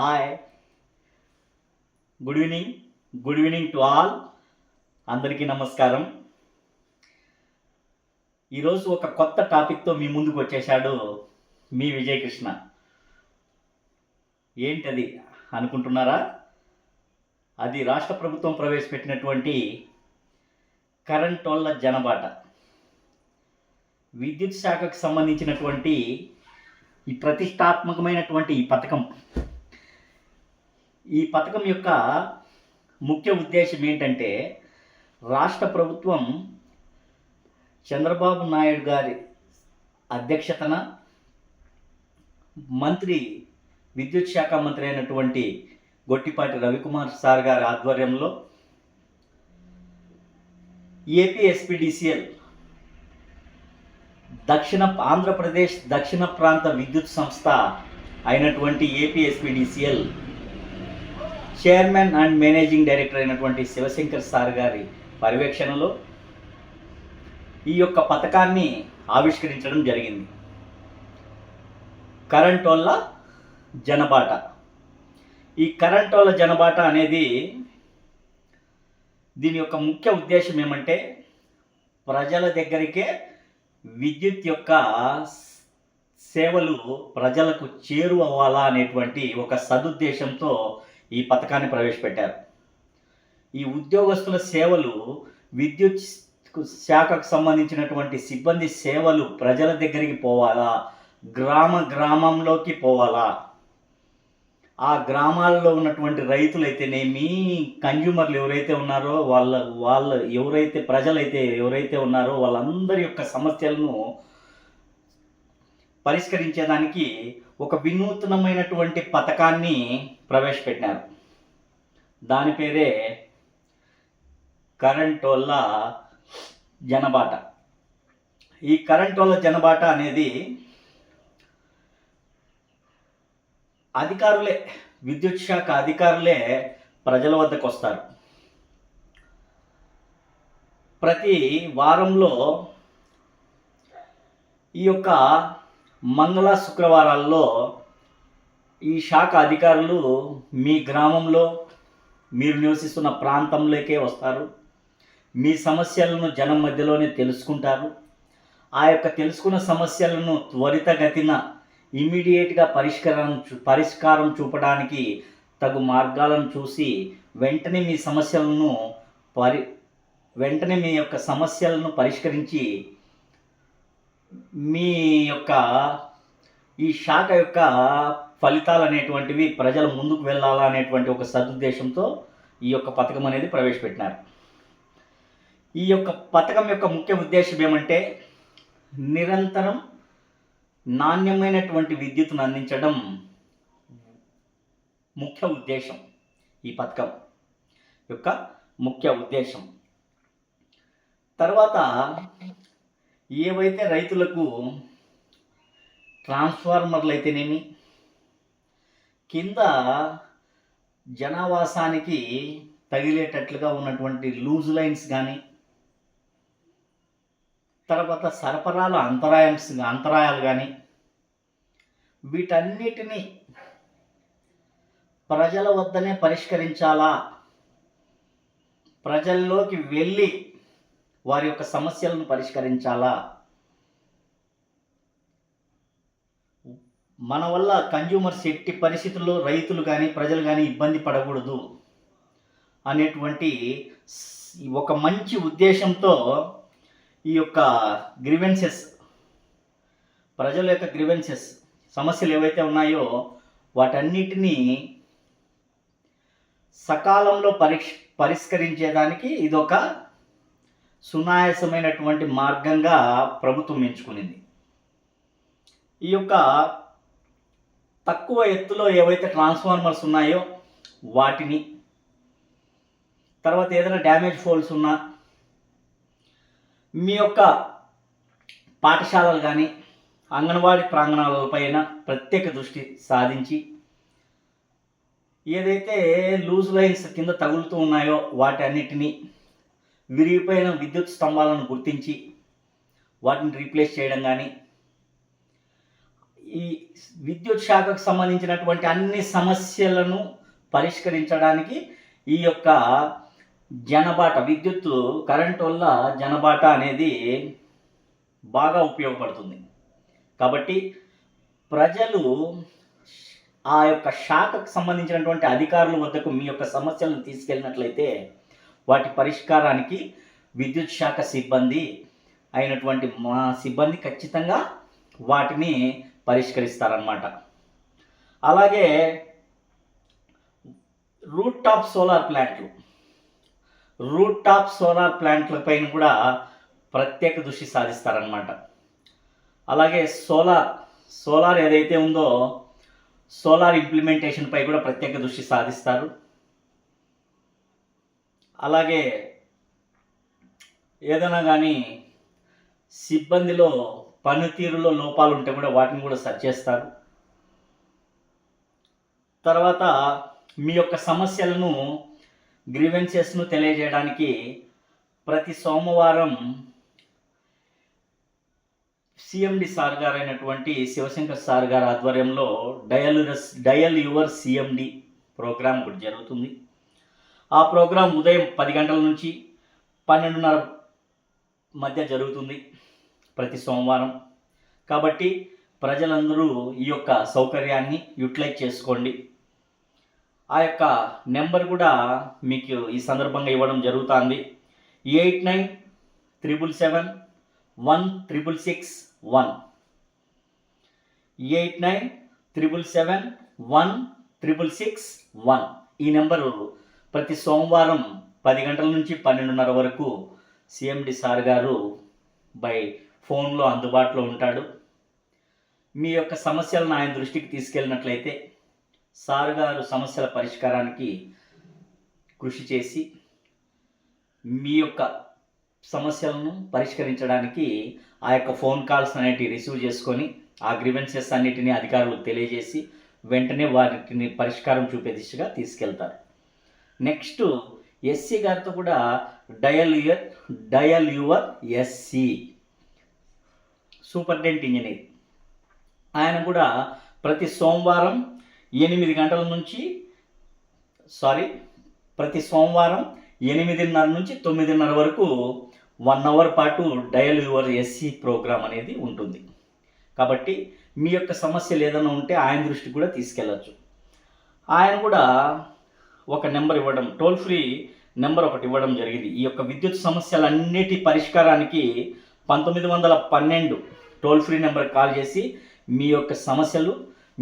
Hi good evening good evening to all అందరికీ నమస్కారం. ఈరోజు ఒక కొత్త టాపిక్తో మీ ముందుకు వచ్చేశాడు మీ విజయకృష్ణ. ఏంటది అనుకుంటున్నారా? అది రాష్ట్ర ప్రభుత్వం ప్రవేశపెట్టినటువంటి కరెంటోళ్ళ జనబాట. విద్యుత్ శాఖకు సంబంధించినటువంటి ఈ ప్రతిష్టాత్మకమైనటువంటి ఈ పథకం. ఈ పథకం యొక్క ముఖ్య ఉద్దేశం ఏంటంటే రాష్ట్ర ప్రభుత్వం చంద్రబాబు నాయుడు గారి అధ్యక్షతన మంత్రి విద్యుత్ శాఖ మంత్రి అయినటువంటి గొట్టిపాటి రవికుమార్ సార్ గారి ఆధ్వర్యంలో ఏపీ ఎస్పీడీసీఎల్ దక్షిణ ఆంధ్రప్రదేశ్ దక్షిణ ప్రాంత విద్యుత్ సంస్థ అయినటువంటి AP SPDCL chairman and managing director అయినటువంటి శివశంకర్ సార్ గారి పర్యవేక్షణలో ఈ యొక్క పథకాన్ని ఆవిష్కరించడం జరిగింది. కరెంటోళ్ళ జనబాట. ఈ కరెంటోళ్ళ జనబాట అనేది దీని యొక్క ముఖ్య ఉద్దేశం ఏమంటే ప్రజల దగ్గరికే విద్యుత్ యొక్క సేవలు ప్రజలకు చేరువవ్వాలా అనేటువంటి ఒక సదుద్దేశంతో పథకాన్ని ప్రవేశపెట్టారు. ఈ ఉద్యోగస్తుల సేవలు విద్యుత్ శాఖకు సంబంధించినటువంటి సిబ్బంది సేవలు ప్రజల దగ్గరికి పోవాలా? గ్రామ గ్రామంలోకి పోవాలా? ఆ గ్రామాల్లో ఉన్నటువంటి రైతులైతేనేమి కన్జ్యూమర్లు ఎవరైతే ఉన్నారో వాళ్ళ వాళ్ళ ఎవరైతే ప్రజలైతే ఎవరైతే ఉన్నారో వాళ్ళందరి యొక్క సమస్యలను పరిష్కరించేదానికి ఒక వినూత్నమైనటువంటి పథకాన్ని ప్రవేశపెట్టినారు. దాని పేరే కరెంటోళ్ళ జనబాట. ఈ కరెంటోళ్ళ జనబాట అనేది అధికారులే విద్యుత్ శాఖ అధికారులే ప్రజల వద్దకు వస్తారు. ప్రతి వారంలో ఈ యొక్క మంగళ శుక్రవారాల్లో ఈ శాఖ అధికారులు మీ గ్రామంలో మీరు నివసిస్తున్న ప్రాంతంలోకే వస్తారు. మీ సమస్యలను జనం మధ్యలోనే తెలుసుకుంటారు. ఆ యొక్క తెలుసుకున్న సమస్యలను త్వరితగతిన ఇమీడియట్గా పరిష్కారం చూ- పరిష్కారం చూపడానికి తగు మార్గాలను చూసి వెంటనే మీ సమస్యలను పరి వెంటనే మీ యొక్క సమస్యలను పరిష్కరించి మీ యొక్క ఈ శాఖ యొక్క ఫలితాలు అనేటువంటివి ప్రజల ముందుకు వెళ్ళాలా అనేటువంటి ఒక సదుద్దేశంతో ఈ యొక్క పథకం అనేది ప్రవేశపెట్టినారు. ఈ యొక్క పథకం యొక్క ముఖ్య ఉద్దేశం ఏమంటే నిరంతరం నాణ్యమైనటువంటి విద్యుత్తును అందించడం ముఖ్య ఉద్దేశం ఈ పథకం యొక్క ముఖ్య ఉద్దేశం. తర్వాత ఏవైతే రైతులకు ట్రాన్స్ఫార్మర్లు అయితేనేమి కింద జనావాసానికి తగిలేటట్లుగా ఉన్నటువంటి లూజ్ లైన్స్ కానీ తర్వాత సరఫరాల అంతరాయంస్ అంతరాయాలు కానీ వీటన్నిటినీ ప్రజల వద్దనే పరిష్కరించాలా? ప్రజల్లోకి వెళ్ళి వారి యొక్క సమస్యలను పరిష్కరించాలా? మన వల్ల కన్జ్యూమర్స్ ఎట్టి పరిస్థితుల్లో రైతులు కానీ ప్రజలు కానీ ఇబ్బంది పడకూడదు అనేటువంటి ఒక మంచి ఉద్దేశంతో ఈ యొక్క గ్రివెన్సెస్ ప్రజల యొక్క గ్రివెన్సెస్ సమస్యలు ఏవైతే ఉన్నాయో వాటన్నిటినీ సకాలంలో పరిష్ పరిష్కరించేదానికి ఇదొక సునాయాసమైనటువంటి మార్గంగా ప్రభుత్వం ఎంచుకునింది. ఈ యొక్క తక్కువ ఎత్తులో ఏవైతే ట్రాన్స్ఫార్మర్స్ ఉన్నాయో వాటిని తర్వాత ఏదైనా డ్యామేజ్ ఫోల్స్ ఉన్నా మీ యొక్క పాఠశాలలు కానీ అంగన్వాడీ ప్రాంగణాలపైన ప్రత్యేక దృష్టి సాధించి ఏదైతే లూజ్ లైన్స్ కింద తగులుతూ ఉన్నాయో వాటన్నిటినీ విరిగిపోయిన విద్యుత్ స్తంభాలను గుర్తించి వాటిని రీప్లేస్ చేయడం కానీ ఈ విద్యుత్ శాఖకు సంబంధించినటువంటి అన్ని సమస్యలను పరిష్కరించడానికి ఈ యొక్క జనబాట విద్యుత్ కరెంట్ వల్ల జనబాట అనేది బాగా ఉపయోగపడుతుంది. కాబట్టి ప్రజలు ఆ యొక్క శాఖకు సంబంధించినటువంటి అధికారుల వద్దకు మీ యొక్క సమస్యలను తీసుకెళ్ళినట్లయితే వాటి పరిష్కారానికి విద్యుత్ శాఖ సిబ్బంది అయినటువంటి మా సిబ్బంది ఖచ్చితంగా వాటిని పరిష్కరిస్తారనమాట అలాగే రూట్ టాప్ సోలార్ ప్లాంట్లు. రూట్ టాప్ సోలార్ ప్లాంట్లపైన కూడా ప్రత్యేక దృష్టి సాధిస్తారనమాట అలాగే సోలార్ సోలార్ ఏదైతే ఉందో సోలార్ ఇంప్లిమెంటేషన్పై కూడా ప్రత్యేక దృష్టి సాధిస్తారు. అలాగే ఏదైనా కానీ సిబ్బందిలో పనితీరులో లోపాలు ఉంటే కూడా వాటిని కూడా సరి చేస్తారు. తర్వాత మీ యొక్క సమస్యలను గ్రీవెన్సెస్ను తెలియజేయడానికి ప్రతి సోమవారం సిఎండి సార్ గారు అయినటువంటి శివశంకర్ సార్ గారి ఆధ్వర్యంలో dial dial your CMD program ఒకటి జరుగుతుంది. ఆ ప్రోగ్రాం ఉదయం పది గంటల నుంచి పన్నెండున్నర మధ్య జరుగుతుంది. ప్రతి సోమవారం. కాబట్టి ప్రజలందరూ ఈ యొక్క సౌకర్యాన్ని యూటిలైజ్ చేసుకోండి. ఆ యొక్క నెంబర్ కూడా మీకు ఈ సందర్భంగా ఇవ్వడం జరుగుతుంది. Eight nine triple seven one triple six one. Eight nine triple seven one triple six one. ఈ నెంబరు ప్రతి సోమవారం పది గంటల నుంచి పన్నెండున్నర వరకు సిఎండి సార్ గారు బై ఫోన్లో అందుబాటులో ఉంటాడు. మీ యొక్క సమస్యలను ఆయన దృష్టికి తీసుకెళ్ళినట్లయితే సార్ గారు సమస్యల పరిష్కారానికి కృషి చేసి మీ యొక్క సమస్యలను పరిష్కరించడానికి ఆ యొక్క ఫోన్ కాల్స్ అనేటివి రిసీవ్ చేసుకొని ఆ గ్రీవెన్సెస్ అన్నిటిని అధికారులకు తెలియజేసి వెంటనే వాటిని పరిష్కారం చూపే దిశగా తీసుకెళ్తారు. నెక్స్ట్ ఎస్సీ గారితో కూడా dial your dial your SE superintendent engineer. ఆయన కూడా ప్రతి సోమవారం ఎనిమిది గంటల నుంచి సారీ ప్రతి సోమవారం ఎనిమిదిన్నర నుంచి తొమ్మిదిన్నర వరకు వన్ అవర్ పాటు డయల్ యువర్ ఎస్సీ ప్రోగ్రామ్ అనేది ఉంటుంది. కాబట్టి మీ యొక్క సమస్యలు ఏదైనా ఉంటే ఆయన దృష్టికి కూడా తీసుకెళ్ళచ్చు. ఆయన కూడా ఒక నెంబర్ ఇవ్వడం టోల్ ఫ్రీ నెంబర్ ఒకటి ఇవ్వడం జరిగింది. ఈ యొక్క విద్యుత్ సమస్యలన్నిటి పరిష్కారానికి పంతొమ్మిది వందల పన్నెండు టోల్ ఫ్రీ నెంబర్ కాల్ చేసి మీ యొక్క సమస్యలు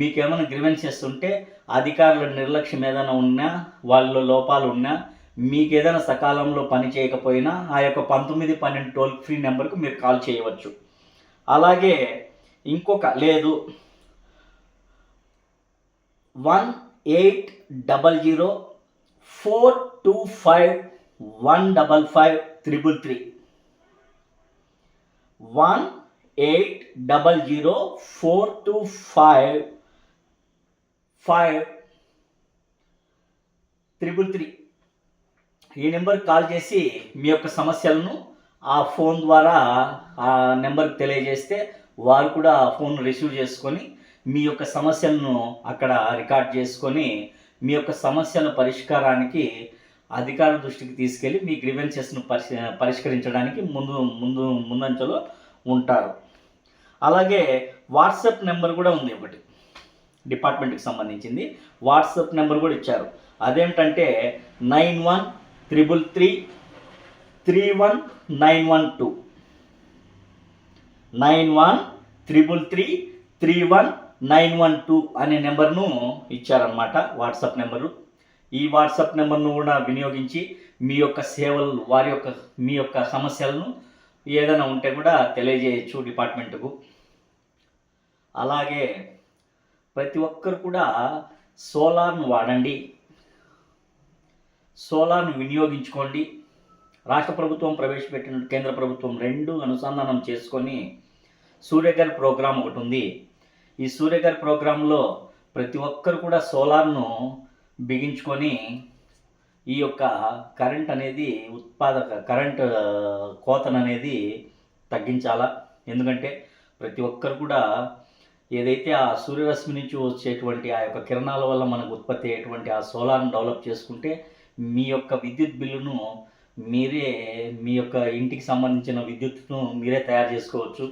మీకు ఏమైనా గ్రివెన్సెస్ ఉంటే అధికారుల నిర్లక్ష్యం ఏదైనా ఉన్నా వాళ్ళ లోపాలు ఉన్నా మీకు ఏదైనా సకాలంలో పని చేయకపోయినా ఆ యొక్క పంతొమ్మిది పన్నెండు టోల్ ఫ్రీ నెంబర్కు మీరు కాల్ చేయవచ్చు. అలాగే ఇంకొక లేదు. One eight double zero four two five one double five triple three. One eight double zero four two five five triple three. ఈ నెంబర్కి కాల్ చేసి మీ యొక్క సమస్యలను ఆ ఫోన్ ద్వారా ఆ నెంబర్కి తెలియజేస్తే వారు కూడా ఆ ఫోన్ రిసీవ్ చేసుకొని మీ యొక్క సమస్యలను అక్కడ రికార్డ్ చేసుకొని మీ యొక్క సమస్యల పరిష్కారానికి అధికారుల దృష్టికి తీసుకెళ్ళి మీ గ్రీవెన్సెస్ను పరిష్ పరిష్కరించడానికి ముందు ముందు ముందంచలో ఉంటారు. అలాగే వాట్సాప్ నెంబర్ కూడా ఉంది ఒకటి. డిపార్ట్మెంట్కి సంబంధించింది. వాట్సాప్ నెంబర్ కూడా ఇచ్చారు. అదేంటంటే nine one triple three three one nine one two. Nine one triple three three one nine one two అనే నెంబర్ను ఇచ్చారనమాట వాట్సాప్ నెంబరు. ఈ వాట్సాప్ నెంబర్ను కూడా వినియోగించి మీ యొక్క సేవలు వారి యొక్క మీ యొక్క సమస్యలను ఏదైనా ఉంటే కూడా తెలియజేయచ్చు డిపార్ట్మెంట్కు. అలాగే ప్రతి ఒక్కరు కూడా సోలార్ను వాడండి. సోలార్ను వినియోగించుకోండి. రాష్ట్ర ప్రభుత్వం ప్రవేశపెట్టిన కేంద్ర ప్రభుత్వం రెండు అనుసంధానం చేసుకొని సూర్యగర్ ప్రోగ్రాం ఒకటి ఉంది. ఈ సూర్యగర్ ప్రోగ్రాంలో ప్రతి ఒక్కరు కూడా సోలార్ను బిగించుకొని ఈ యొక్క కరెంట్ అనేది ఉత్పాదక కరెంట్ కోతను అనేది తగ్గించాలా? ఎందుకంటే ప్రతి ఒక్కరు కూడా ఏదైతే ఆ సూర్యరశ్మి నుంచి వచ్చేటువంటి ఆ యొక్క కిరణాల వల్ల మనకు ఉత్పత్తి అయ్యేటువంటి ఆ సోలార్ని డెవలప్ చేసుకుంటే మీ యొక్క విద్యుత్ బిల్లును మీరే మీ యొక్క ఇంటికి సంబంధించిన విద్యుత్తును మీరే తయారు చేసుకోవచ్చు.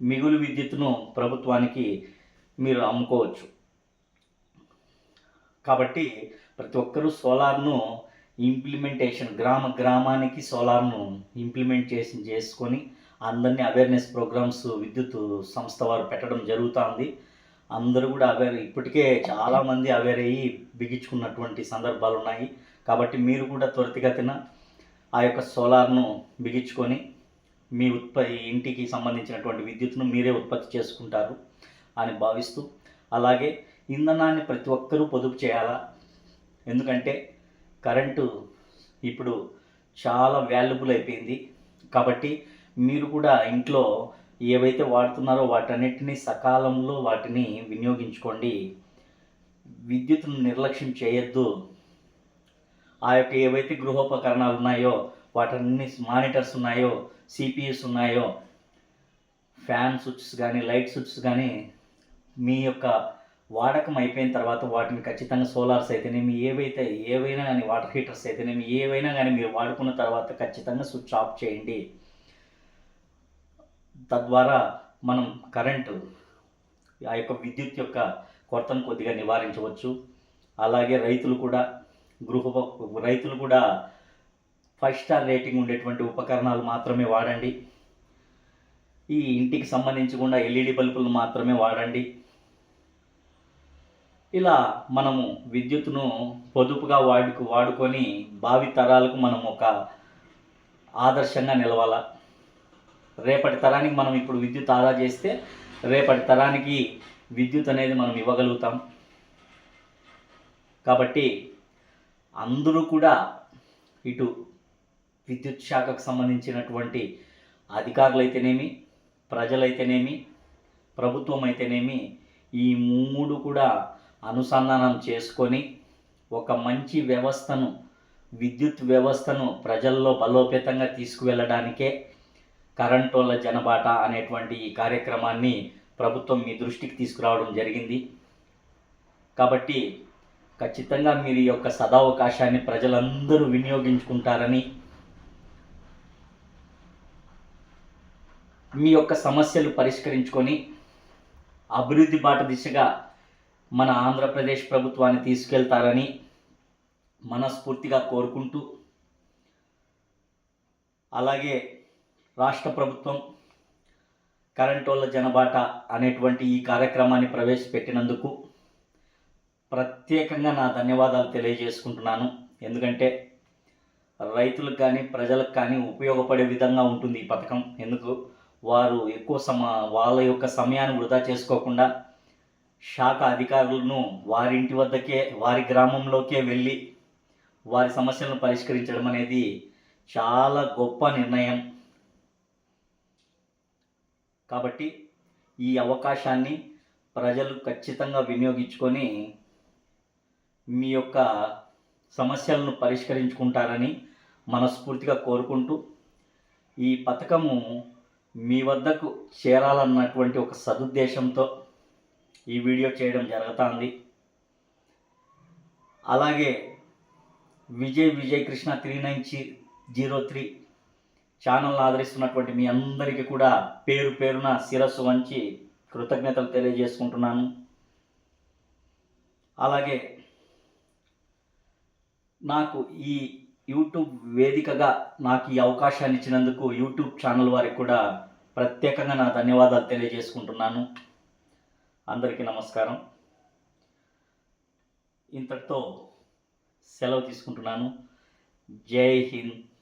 మిగులు విద్యుత్తును ప్రభుత్వానికి మీరు అమ్ముకోవచ్చు. కాబట్టి ప్రతి ఒక్కరూ సోలార్ను ఇంప్లిమెంటేషన్ గ్రామ గ్రామానికి సోలార్ను ఇంప్లిమెంట్ చేసి చేసుకొని అందరినీ అవేర్నెస్ ప్రోగ్రామ్స్ విద్యుత్ సంస్థ వారు పెట్టడం జరుగుతుంది. అందరూ కూడా అవేర్ ఇప్పటికే చాలామంది అవేర్ అయ్యి బిగించుకున్నటువంటి సందర్భాలు ఉన్నాయి. కాబట్టి మీరు కూడా త్వరితగతిన ఆ యొక్క సోలార్ను బిగించుకొని మీ ఉత్పత్తి ఇంటికి సంబంధించినటువంటి విద్యుత్ను మీరే ఉత్పత్తి చేసుకుంటారు అని భావిస్తూ అలాగే ఇంధనాన్ని ప్రతి ఒక్కరూ పొదుపు చేయాలా? ఎందుకంటే కరెంటు ఇప్పుడు చాలా వాల్యుబుల్ అయిపోయింది. కాబట్టి మీరు కూడా ఇంట్లో ఏవైతే వాడుతున్నారో వాటన్నిటిని సకాలంలో వాటిని వినియోగించుకోండి. విద్యుత్ను నిర్లక్ష్యం చేయొద్దు. ఆ యొక్క ఏవైతే గృహోపకరణాలు ఉన్నాయో వాటన్ని మానిటర్స్ ఉన్నాయో సిపిఎస్ ఉన్నాయో ఫ్యాన్ స్విచ్స్ కానీ లైట్ స్విచ్స్ కానీ మీ యొక్క వాడకం అయిపోయిన తర్వాత వాటిని ఖచ్చితంగా సోలార్స్ అయితేనేమి ఏవైతే ఏవైనా కానీ వాటర్ హీటర్స్ అయితేనేమి ఏవైనా కానీ మీరు వాడుకున్న తర్వాత ఖచ్చితంగా స్విచ్ ఆఫ్ చేయండి. తద్వారా మనం కరెంటు ఆ యొక్క విద్యుత్ యొక్క కొరతను కొద్దిగా నివారించవచ్చు. అలాగే రైతులు కూడా గృహ రైతులు కూడా ఫైవ్ స్టార్ రేటింగ్ ఉండేటువంటి ఉపకరణాలు మాత్రమే వాడండి. ఈ ఇంటికి సంబంధించకుండా ఎల్ఈడి బల్బులు మాత్రమే వాడండి. ఇలా మనము విద్యుత్తును పొదుపుగా వాడుకు వాడుకొని భావి తరాలకు మనం ఒక ఆదర్శంగా నిలవాలా? రేపటి తరానికి మనం ఇప్పుడు విద్యుత్ ఆదా చేస్తే రేపటి తరానికి విద్యుత్ అనేది మనం ఇవ్వగలుగుతాం. కాబట్టి అందరూ కూడా ఇటు విద్యుత్ శాఖకు సంబంధించినటువంటి అధికారులు అయితేనేమి ప్రజలైతేనేమి ప్రభుత్వం అయితేనేమి ఈ మూడు కూడా అనుసంధానం చేసుకొని ఒక మంచి వ్యవస్థను విద్యుత్ వ్యవస్థను ప్రజల్లో బలోపేతంగా తీసుకువెళ్ళడానికే కరెంటోళ్ళ జనబాట అనేటువంటి ఈ కార్యక్రమాన్ని ప్రభుత్వం మీ దృష్టికి తీసుకురావడం జరిగింది. కాబట్టి ఖచ్చితంగా మీరు ఈ యొక్క సదావకాశాన్ని ప్రజలందరూ వినియోగించుకుంటారని మీ యొక్క సమస్యలు పరిష్కరించుకొని అభివృద్ధి బాట దిశగా మన ఆంధ్రప్రదేశ్ ప్రభుత్వాన్ని తీసుకెళ్తారని మనస్ఫూర్తిగా కోరుకుంటూ అలాగే రాష్ట్ర ప్రభుత్వం కరెంటోళ్ళ జనబాట అనేటువంటి ఈ కార్యక్రమాన్ని ప్రవేశపెట్టినందుకు ప్రత్యేకంగా నా ధన్యవాదాలు తెలియజేసుకుంటున్నాను. ఎందుకంటే రైతులకు కానీ ప్రజలకు కానీ ఉపయోగపడే విధంగా ఉంటుంది ఈ పథకం. ఎందుకు? వారు ఎక్కువ సమ వాళ్ళ యొక్క సమయాన్ని వృధా చేసుకోకుండా శాఖ అధికారులను వారి ఇంటి వద్దకే వారి గ్రామంలోకే వెళ్ళి వారి సమస్యలను పరిష్కరించడం అనేది చాలా గొప్ప నిర్ణయం. కాబట్టి ఈ అవకాశాన్ని ప్రజలు ఖచ్చితంగా వినియోగించుకొని మీ యొక్క సమస్యలను పరిష్కరించుకుంటారని మనస్ఫూర్తిగా కోరుకుంటూ ఈ పథకము మీ వద్దకు చేరాలన్నటువంటి ఒక సదుద్దేశంతో ఈ వీడియో చేయడం జరుగుతుంది. అలాగే Vijay Vijay Krishna three nine zero three ఛానల్ని ఆదరిస్తున్నటువంటి మీ అందరికీ కూడా పేరు పేరున శిరస్సు వంచి కృతజ్ఞతలు తెలియజేసుకుంటున్నాను. అలాగే నాకు ఈ యూట్యూబ్ వేదికగా నాకు ఈ అవకాశాన్ని ఇచ్చినందుకు యూట్యూబ్ ఛానల్ వారికి కూడా ప్రత్యేకంగా నా ధన్యవాదాలు తెలియజేసుకుంటున్నాను. అందరికీ నమస్కారం. ఇంతటితో సెలవు తీసుకుంటున్నాను. జై హింద్.